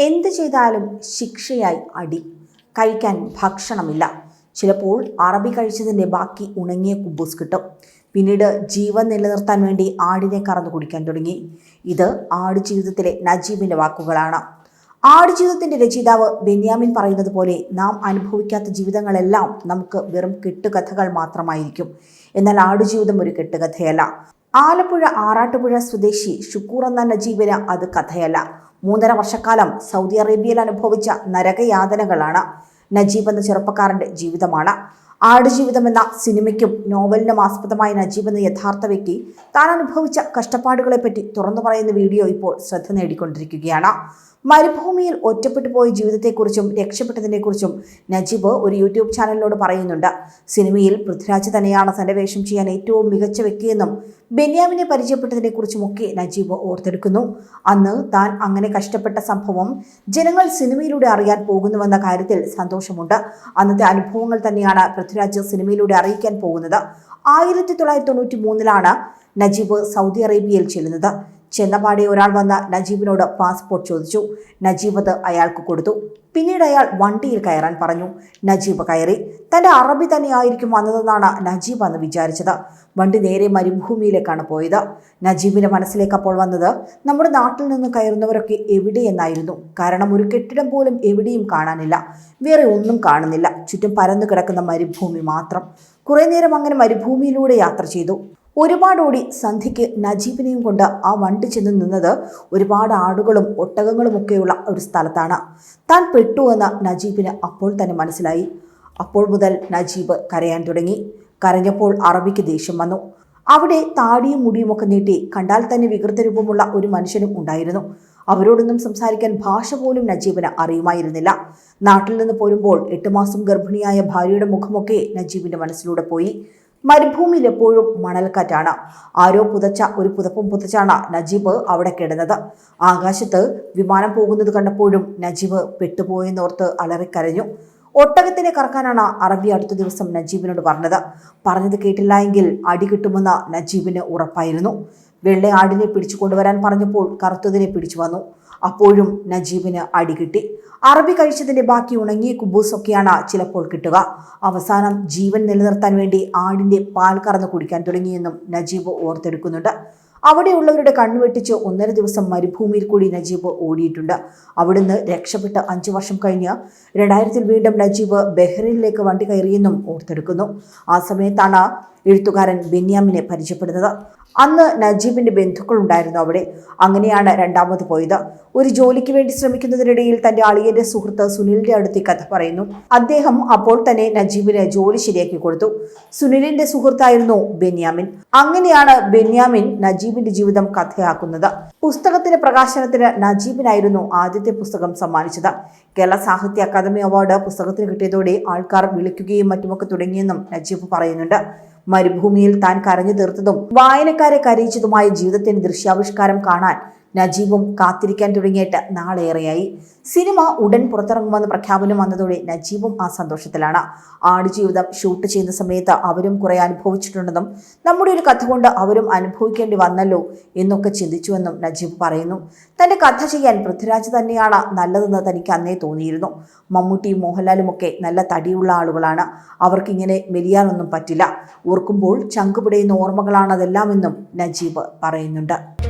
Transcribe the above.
എന്ത് ചെയ്താലും ശിക്ഷയായി അടി. കഴിക്കാൻ ഭക്ഷണമില്ല. ചിലപ്പോൾ അറബി കഴിച്ചതിന്റെ ബാക്കി ഉണങ്ങിയ കുബൂസ് കിട്ടും പിന്നീട് ജീവൻ നിലനിർത്താൻ വേണ്ടി ആടിനെ കറന്നു കുടിക്കാൻ തുടങ്ങി. ഇത് ആട് ജീവിതത്തിലെ നജീബിന്റെ വാക്കുകളാണ്. ആട് ജീവിതത്തിന്റെ രചയിതാവ് ബെന്യാമിൻ പറയുന്നത് പോലെ നാം അനുഭവിക്കാത്ത ജീവിതങ്ങളെല്ലാം നമുക്ക് വെറും കെട്ടുകഥകൾ മാത്രമായിരിക്കും. എന്നാൽ ആടുജീവിതം ഒരു കെട്ടുകഥയല്ല. ആലപ്പുഴ ആറാട്ടുപുഴ സ്വദേശി ഷുക്കൂർ എന്ന നജീബിന് അത് കഥയല്ല. മൂന്നര വർഷക്കാലം സൗദി അറേബ്യയിൽ അനുഭവിച്ച നരകയാതനകളാണ്. നജീബ് എന്ന ചെറുപ്പക്കാരന്റെ ജീവിതമാണ്. ആടുജീവിതം എന്ന സിനിമയ്ക്കും നോവലിനും ആസ്പദമായ നജീബ് എന്ന യഥാർത്ഥ വ്യക്തി താൻ അനുഭവിച്ച കഷ്ടപ്പാടുകളെപ്പറ്റി തുറന്നു പറയുന്ന വീഡിയോ ഇപ്പോൾ ശ്രദ്ധ നേടിക്കൊണ്ടിരിക്കുകയാണ്. മരുഭൂമിയിൽ ഒറ്റപ്പെട്ടു പോയ ജീവിതത്തെക്കുറിച്ചും രക്ഷപ്പെട്ടതിനെക്കുറിച്ചും നജീബ് ഒരു യൂട്യൂബ് ചാനലിനോട് പറയുന്നുണ്ട്. സിനിമയിൽ പൃഥ്വിരാജ് തന്നെയാണ് തന്റെ വേഷം ചെയ്യാൻ ഏറ്റവും മികച്ച വ്യക്തിയെന്നും ബെന്യാമിനെ പരിചയപ്പെട്ടതിനെക്കുറിച്ചുമൊക്കെ നജീബ് ഓർത്തെടുക്കുന്നു. അന്ന് താൻ അങ്ങനെ കഷ്ടപ്പെട്ട സംഭവം ജനങ്ങൾ സിനിമയിലൂടെ അറിയാൻ പോകുന്നുവെന്ന കാര്യത്തിൽ സന്തോഷമുണ്ട്. അന്നത്തെ അനുഭവങ്ങൾ തന്നെയാണ് പൃഥ്വിരാജ് സിനിമയിലൂടെ അറിയിക്കാൻ പോകുന്നത്. ആയിരത്തി തൊള്ളായിരത്തി തൊണ്ണൂറ്റി മൂന്നിലാണ് നജീബ് സൗദി അറേബ്യയിൽ ചെല്ലുന്നത്. ചെന്നപാടെ ഒരാൾ വന്ന നജീബിനോട് പാസ്പോർട്ട് ചോദിച്ചു. നജീബ് അത് അയാൾക്ക് കൊടുത്തു. പിന്നീട് അയാൾ വണ്ടിയിൽ കയറാൻ പറഞ്ഞു. നജീബ് കയറി. തന്റെ അറബി തന്നെയായിരിക്കും വന്നതെന്നാണ് നജീബ് അന്ന് വിചാരിച്ചത്. വണ്ടി നേരെ മരുഭൂമിയിലേക്കാണ് പോയത്. നജീബിന്റെ മനസ്സിലേക്ക് അപ്പോൾ വന്നത് നമ്മുടെ നാട്ടിൽ നിന്ന് കയറുന്നവരൊക്കെ എവിടെയെന്നായിരുന്നു. കാരണം ഒരു കെട്ടിടം പോലും എവിടെയും കാണാനില്ല. വേറെ ഒന്നും കാണുന്നില്ല. ചുറ്റും പരന്നു കിടക്കുന്ന മരുഭൂമി മാത്രം. കുറേ നേരം അങ്ങനെ മരുഭൂമിയിലൂടെ യാത്ര ചെയ്തു. ഒരുപാട് ഓടി സന്ധ്യയ്ക്ക് നജീബിനെയും കൊണ്ട് ആ വണ്ടി ചെന്ന് നിന്നത് ഒരുപാട് ആടുകളും ഒട്ടകങ്ങളും ഒക്കെയുള്ള ഒരു സ്ഥലത്താണ്. താൻ പെട്ടു എന്ന് നജീബിന് അപ്പോൾ തന്നെ മനസ്സിലായി. അപ്പോൾ മുതൽ നജീബ് കരയാൻ തുടങ്ങി. കരഞ്ഞപ്പോൾ അറബിക്ക് ദേഷ്യം വന്നു. അവിടെ താടിയും മുടിയുമൊക്കെ നീട്ടി കണ്ടാൽ തന്നെ വികൃത രൂപമുള്ള ഒരു മനുഷ്യനും ഉണ്ടായിരുന്നു. അവരോടൊന്നും സംസാരിക്കാൻ ഭാഷ പോലും നജീബിന് അറിയുമായിരുന്നില്ല. നാട്ടിൽ നിന്ന് പോരുമ്പോൾ എട്ട് മാസം ഗർഭിണിയായ ഭാര്യയുടെ മുഖമൊക്കെ നജീബിന്റെ മനസ്സിലൂടെ പോയി. മരുഭൂമിയിൽ എപ്പോഴും മണൽക്കാറ്റാണ്. ആരോ പുതച്ച ഒരു പുതപ്പും പുതച്ചാണ് നജീബ് അവിടെ കിടന്നത്. ആകാശത്ത് വിമാനം പോകുന്നത് കണ്ടപ്പോഴും നജീബ് പെട്ടുപോയെന്നോർത്ത് അലറിക്കരഞ്ഞു. ഒട്ടകത്തിനെ കറക്കാനാണ് അറബി അടുത്ത ദിവസം നജീബിനോട് പറഞ്ഞത്. പറഞ്ഞത് കേട്ടില്ല എങ്കിൽ അടി കിട്ടുമെന്ന് നജീബിന് ഉറപ്പായിരുന്നു. വെള്ള ആടിനെ പിടിച്ചു കൊണ്ടുവരാൻ പറഞ്ഞപ്പോൾ കറുത്തതിനെ പിടിച്ചു വന്നു. അപ്പോഴും നജീബിന് അടി കിട്ടി. അറബി കഴിച്ചതിന്റെ ബാക്കി ഉണങ്ങിയ കുബൂസൊക്കെയാണ് ചിലപ്പോൾ കിട്ടുക. അവസാനം ജീവൻ നിലനിർത്താൻ വേണ്ടി ആടിന്റെ പാൽ കറന്ന് കുടിക്കാൻ തുടങ്ങിയെന്നും നജീബ് ഓർത്തെടുക്കുന്നുണ്ട്. അവിടെയുള്ളവരുടെ കണ്ണുവെട്ടിച്ച് ഒന്നര ദിവസം മരുഭൂമിയിൽ കൂടി നജീബ് ഓടിയിട്ടുണ്ട്. അവിടുന്ന് രക്ഷപ്പെട്ട് അഞ്ചു വർഷം കഴിഞ്ഞ് രണ്ടായിരത്തിൽ വീണ്ടും നജീബ് ബഹ്റൈനിലേക്ക് വണ്ടി കയറിയെന്നും ഓർത്തെടുക്കുന്നു. ആ സമയത്താണ് എഴുത്തുകാരൻ ബെന്യാമിനെ പരിചയപ്പെടുന്നത്. അന്ന് നജീബിന്റെ ബന്ധുക്കൾ ഉണ്ടായിരുന്നു അവിടെ. അങ്ങനെയാണ് രണ്ടാമത് പോയത്. ഒരു ജോലിക്ക് വേണ്ടി ശ്രമിക്കുന്നതിനിടയിൽ തന്റെ അളിയന്റെ സുഹൃത്ത് സുനിലിന്റെ അടുത്ത് കഥ പറയുന്നു. അദ്ദേഹം അപ്പോൾ തന്നെ നജീബിന് ജോലി ശരിയാക്കി കൊടുത്തു. സുനിലിന്റെ സുഹൃത്തായിരുന്നു ബെന്യാമിൻ. അങ്ങനെയാണ് ബെന്യാമിൻ നജീബിന്റെ ജീവിതം കഥയാക്കുന്നത്. പുസ്തകത്തിന്റെ പ്രകാശനത്തിന് നജീബിനായിരുന്നു ആദ്യത്തെ പുസ്തകം സമ്മാനിച്ചത്. കേരള സാഹിത്യ അക്കാദമി അവാർഡ് പുസ്തകത്തിന് കിട്ടിയതോടെ ആൾക്കാർ വിളിക്കുകയും മറ്റുമൊക്കെ തുടങ്ങിയെന്നും നജീബ് പറയുന്നുണ്ട്. മരുഭൂമിയിൽ താൻ കരഞ്ഞു തീർത്തതും വായനക്കാരെ കരയിച്ചതുമായ ജീവിതത്തിന്റെ ദൃശ്യാവിഷ്കാരം കാണാൻ നജീബും കാത്തിരിക്കാൻ തുടങ്ങിയിട്ട് നാളേറെയായി. സിനിമ ഉടൻ പുറത്തിറങ്ങുമെന്ന് പ്രഖ്യാപനം വന്നതോടെ നജീബും ആ സന്തോഷത്തിലാണ്. ആടുജീവിതം ഷൂട്ട് ചെയ്യുന്ന സമയത്ത് അവരും കുറെ അനുഭവിച്ചിട്ടുണ്ടെന്നും നമ്മുടെ ഒരു കഥ കൊണ്ട് അവരും അനുഭവിക്കേണ്ടി വന്നല്ലോ എന്നൊക്കെ ചിന്തിച്ചുവെന്നും നജീബ് പറയുന്നു. തന്റെ കഥ ചെയ്യാൻ പൃഥ്വിരാജ് തന്നെയാണ് നല്ലതെന്ന് തനിക്ക് അന്നേ തോന്നിയിരുന്നു. മമ്മൂട്ടിയും മോഹൻലാലും ഒക്കെ നല്ല തടിയുള്ള ആളുകളാണ്. അവർക്കിങ്ങനെ മെലിയാനൊന്നും പറ്റില്ല. ഓർക്കുമ്പോൾ ചങ്കുപിടയുന്ന ഓർമ്മകളാണ് അതെല്ലാമെന്നും നജീബ് പറയുന്നുണ്ട്.